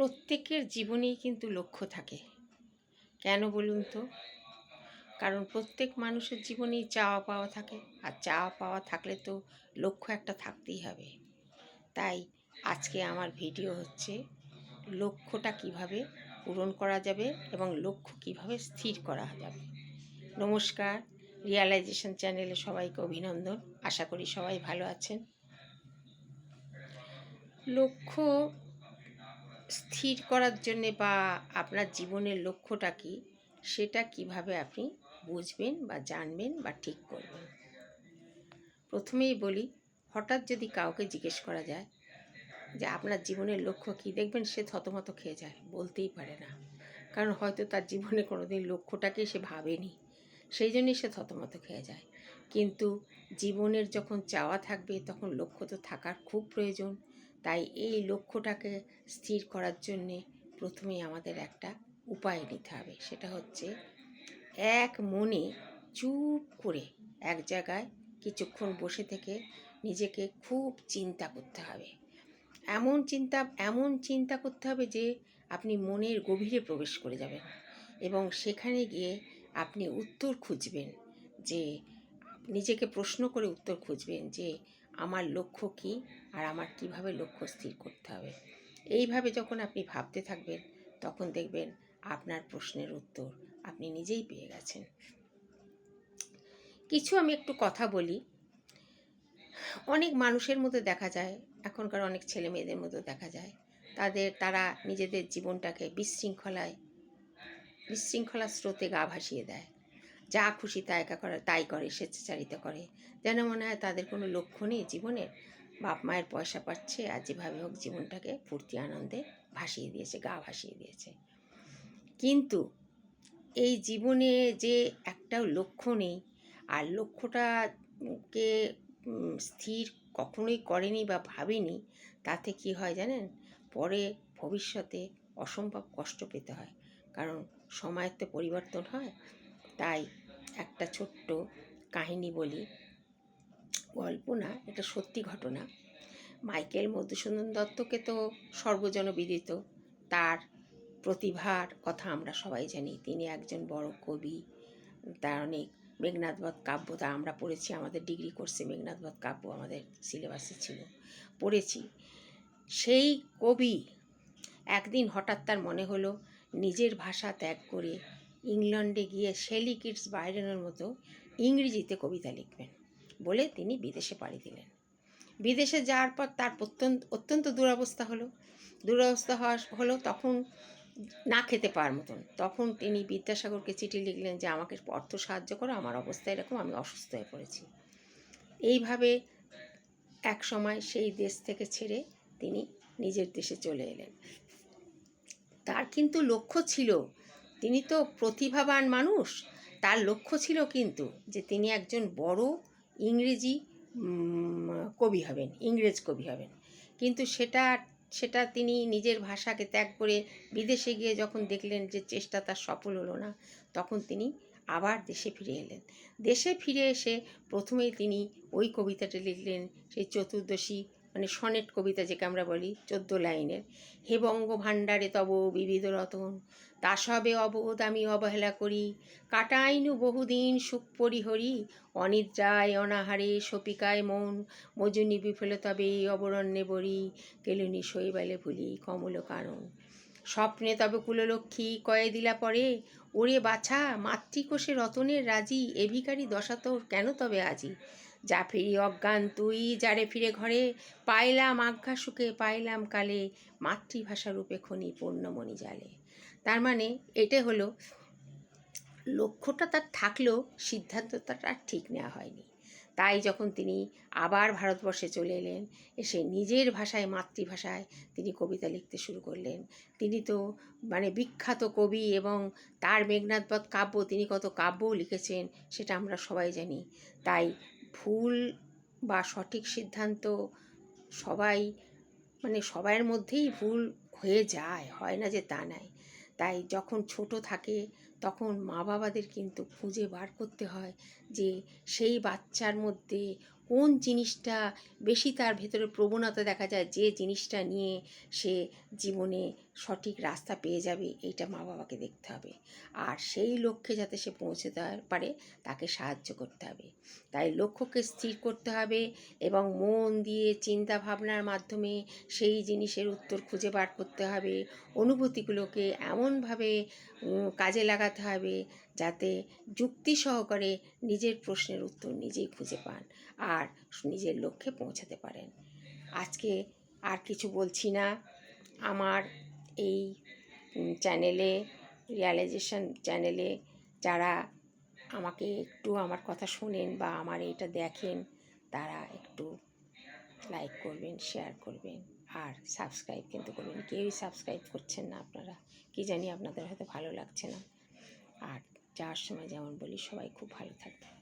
প্রত্যেকের জীবনেই কিন্তু লক্ষ্য থাকে। কেন বলুন তো? কারণ প্রত্যেক মানুষের জীবনেই চাওয়া পাওয়া থাকে, আর চাওয়া পাওয়া থাকলে তো লক্ষ্য একটা থাকতেই হবে। তাই আজকে আমার ভিডিও হচ্ছে লক্ষ্যটা কীভাবে পূরণ করা যাবে এবং লক্ষ্য কীভাবে স্থির করা যাবে। নমস্কার, রিয়ালাইজেশন চ্যানেলে সবাইকে অভিনন্দন। আশা করি সবাই ভালো আছেন। লক্ষ্য স্থির করার জন্যে বা আপনার জীবনের লক্ষ্যটা কি? সেটা কীভাবে আপনি বুঝবেন বা জানবেন বা ঠিক করবেন? প্রথমেই বলি, হঠাৎ যদি কাউকে জিজ্ঞেস করা যায় যে আপনার জীবনের লক্ষ্য কী? দেখবেন সে থতমত খেয়ে যায়, বলতেই পারে না। কারণ হয়তো তার জীবনে কোনোদিন লক্ষ্যটাকে সে ভাবেনি। সেই জন্যই সে থতমত খেয়ে যায়। কিন্তু জীবনের যখন চাওয়া থাকবে, তখন লক্ষ্য তো থাকার খুব প্রয়োজন। তাই এই লক্ষ্যটাকে স্থির করার জন্যে প্রথমেই আমাদের একটা উপায় নিতে হবে। সেটা হচ্ছে এক মনে চুপ করে এক জায়গায় কিছুক্ষণ বসে থেকে নিজেকে খুব চিন্তা করতে হবে। এমন চিন্তা এমন চিন্তা করতে হবে যে আপনি মনের গভীরে প্রবেশ করে যাবেন এবং সেখানে গিয়ে আপনি উত্তর খুঁজবেন যে, নিজেকে প্রশ্ন করে উত্তর খুঁজবেন যে আমার লক্ষ্য কী আর আমার কীভাবে লক্ষ্য স্থির করতে হবে? এইভাবে যখন আপনি ভাবতে থাকবেন, তখন দেখবেন আপনার প্রশ্নের উত্তর আপনি নিজেই পেয়ে গেছেন। কিছু আমি একটু কথা বলি। অনেক মানুষের মধ্যে দেখা যায়, এখনকার অনেক ছেলে মেয়েদের মধ্যে দেখা যায়। তাদের, তারা নিজেদের জীবনটাকে বিশৃঙ্খলায় বিশৃঙ্খলার স্রোতে গা ভাসিয়ে দেয়। যা খুশি তাই করে তাই করে, স্বেচ্ছাচারিতা করে। যেন মনে হয় তাদের কোনো লক্ষ্য নেই জীবনের। বাপ মায়ের পয়সা পাচ্ছে আর যেভাবে হোক জীবনটাকে ফুর্তি আনন্দে ভাসিয়ে দিয়েছে, গা ভাসিয়ে দিয়েছে। কিন্তু এই জীবনে যে একটাও লক্ষ্য নেই, আর লক্ষ্যটাকে স্থির কখনোই করেনি বা ভাবেনি, তাতে কি হয় জানেন? পরে ভবিষ্যতে অসম্ভব কষ্ট পেতে হয়। কারণ সময়ের তো পরিবর্তন হয়, তাই একটা ছোট্ট কাহিনী বলি। গল্প না, এটা সত্যি ঘটনা। মাইকেল মধুসূদন দত্তকে তো সর্বজনবিদিত তার প্রতিভার কথা আমরা সবাই জানি। তিনি একজন বড় কবি। তার অনেক মেঘনাথবধ কাব্য তা আমরা পড়েছি। আমাদের ডিগ্রি কোর্সে মেঘনাথবধ কাব্য আমাদের সিলেবাসে ছিল। পড়েছি। সেই কবি একদিন হঠাৎ তার মনে হলো, নিজের ভাষা ত্যাগ করে ইংল্যান্ডে গিয়ে শেলি কিডস বাইরনের মতো ইংরেজিতে কবিতা লিখবেন বলে তিনি বিদেশে পাড়ি দিলেন। বিদেশে যাওয়ার পর তার অত্যন্ত অত্যন্ত দুরবস্থা হলো। দুরবস্থা হওয়া হলো তখন না খেতে পাওয়ার মতন। তখন তিনি বিদ্যাসাগরকে চিঠি লিখলেন যে, আমাকে অর্থ সাহায্য করো, আমার অবস্থা এরকম, আমি অসুস্থ হয়ে পড়েছি। এইভাবে এক সময় সেই দেশ থেকে ছেড়ে তিনি নিজের দেশে চলে এলেন। তার কিন্তু লক্ষ্য ছিল তিনি তো প্রতিভাবান মানুষ। তার লক্ষ্য ছিল কিন্তু যে তিনি একজন বড় ইংরেজি কবি হবেন, ইংরেজ কবি হবেন। কিন্তু সেটা সেটা তিনি নিজের ভাষাকে ত্যাগ করে বিদেশে গিয়ে যখন দেখলেন যে চেষ্টা তার সফল হলো না, তখন তিনি আবার দেশে ফিরে এলেন। দেশে ফিরে এসে প্রথমেই তিনি ওই কবিতাটা লিখলেন, সেই চতুর্দশী মানে সনেট কবিতা যেকে আমরা বলি, চোদ্দ লাইনের। হে বঙ্গ ভাণ্ডারে তব বিবিধ রতন, তা সবে অবোধ আমি অবহেলা করি। কাটাইনু বহুদিন সুখ পরিহরি, অনিদ্রায় অনাহারে সপিকায় মন, মজুনি বিফলে তবে অবরণ্যে বরি, কেলুনি শৈবালে ভুলি কমল কারণ স্বপ্নে তবে কুললক্ষ্মী কয়ে দিলা পরে, ওরে বাছা, মাতৃকোষে রতনের রাজি, এ ভিকারি দশা তোর কেন তবে আজি? যা ফিরি অজ্ঞান তুই যারে ফিরে ঘরে। পাইলাম আজ্ঞা সুখে, পাইলাম কালে মাতৃভাষা রূপে খনি পূর্ণমণি জালে। তার মানে এটা হলো, লক্ষ্যটা তার থাকলেও সিদ্ধান্তটা তার ঠিক নেওয়া হয়নি। তাই যখন তিনি আবার ভারতবর্ষে চলে এলেন, এসে নিজের ভাষায়, মাতৃভাষায় তিনি কবিতা লিখতে শুরু করলেন। তিনি তো মানে বিখ্যাত কবি এবং তার মেঘনাথবধ কাব্য তিনি কত কাব্যও লিখেছেন, সেটা আমরা সবাই জানি। তাই ভুল বা সঠিক সিদ্ধান্ত সবাই মানে সবার মধ্যেই ভুল হয়ে যায়, হয় না যে তা নাই তাই যখন ছোট থাকে তখন মা বাবাদের কিন্তু খুঁজে বার করতে হয় যে সেই বাচ্চার মধ্যে কোন জিনিসটা বেশি তার ভেতরে প্রবণতা দেখা যায়, যে জিনিসটা নিয়ে সে জীবনে সঠিক রাস্তা পেয়ে যাবে, এইটা মা বাবাকে দেখতে হবে। আর সেই লক্ষ্যে যাতে সে পৌঁছে দেওয়ার পারে, তাকে সাহায্য করতে হবে। তাই লক্ষ্যকে স্থির করতে হবে এবং মন দিয়ে চিন্তা ভাবনার মাধ্যমে সেই জিনিসের উত্তর খুঁজে বার করতে হবে। অনুভূতিগুলোকে এমনভাবে কাজে লাগাতে হবে যাতে যুক্তি সহকারে নিজের প্রশ্নের উত্তর নিজেই খুঁজে পান আর নিজের লক্ষ্যে পৌঁছাতে পারেন। আজকে আর কিছু বলছি না। আমার এই চ্যানেলে রিয়ালাইজেশন চ্যানেলে যারা আমাকে একটু আমার কথা শোনেন বা আমার এটা দেখেন, তারা একটু লাইক করবেন শেয়ার করবেন। আর সাবস্ক্রাইব কিন্তু করবেন। কেউই সাবস্ক্রাইব করছেন না আপনারা। কি জানি আপনাদের হয়তো ভালো লাগছে না। আর যাওয়ার সময় যেমন বলি, সবাই খুব ভালো থাকবে